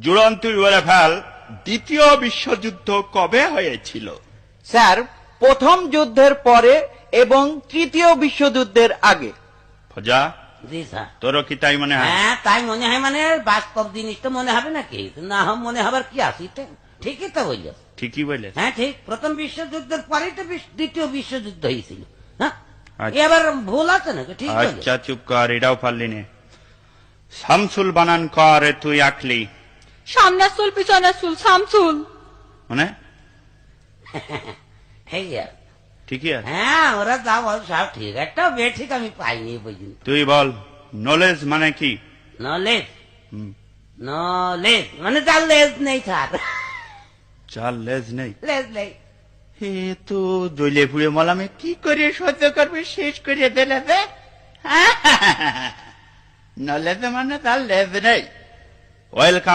জুড়ন তুই বলে ফেল দ্বিতীয় বিশ্বযুদ্ধ কবে হয়েছিল? স্যার প্রথম যুদ্ধের পরে এবং তৃতীয় বিশ্বযুদ্ধের আগে। ফজা জি স্যার। তোরও কি তাই মনে হয়? হ্যাঁ তাই মনে হয় মানে বাস্তব জিনিস তো মনে হবে নাকি? না মনে হবার কি এটা? ঠিকই তো বলল। ঠিকই বলে হ্যাঁ ঠিক। প্রথম বিশ্বযুদ্ধের পরেই তো দ্বিতীয় বিশ্বযুদ্ধ হয়েছিল। হ্যাঁ? আচ্ছা। এবার ভুল আছে নাকি? ঠিক বলল। আচ্ছা চুপ কর এটাও পারলি নে। শামসুল বানান কর তুই আঁকলি। সামনের চুল পিছনের চুল সামচুল মানে? ঠিকই আছে। হ্যাঁ ওরা যা বল সব ঠিক। একটা বে ঠিক আমি পাইনি বুঝিনি তুই বল নলেজ মানে কি? নলেজ নলেজ মানে তার লেজ নেই স্যার চার লেজ নেই? লেজ নেই। হে তো দলে পুড়ে মলামে কি করে সহ্য করবে শেষ করে দিলে নলেজ মানে তার লেজ নেই। ওয়েলকাম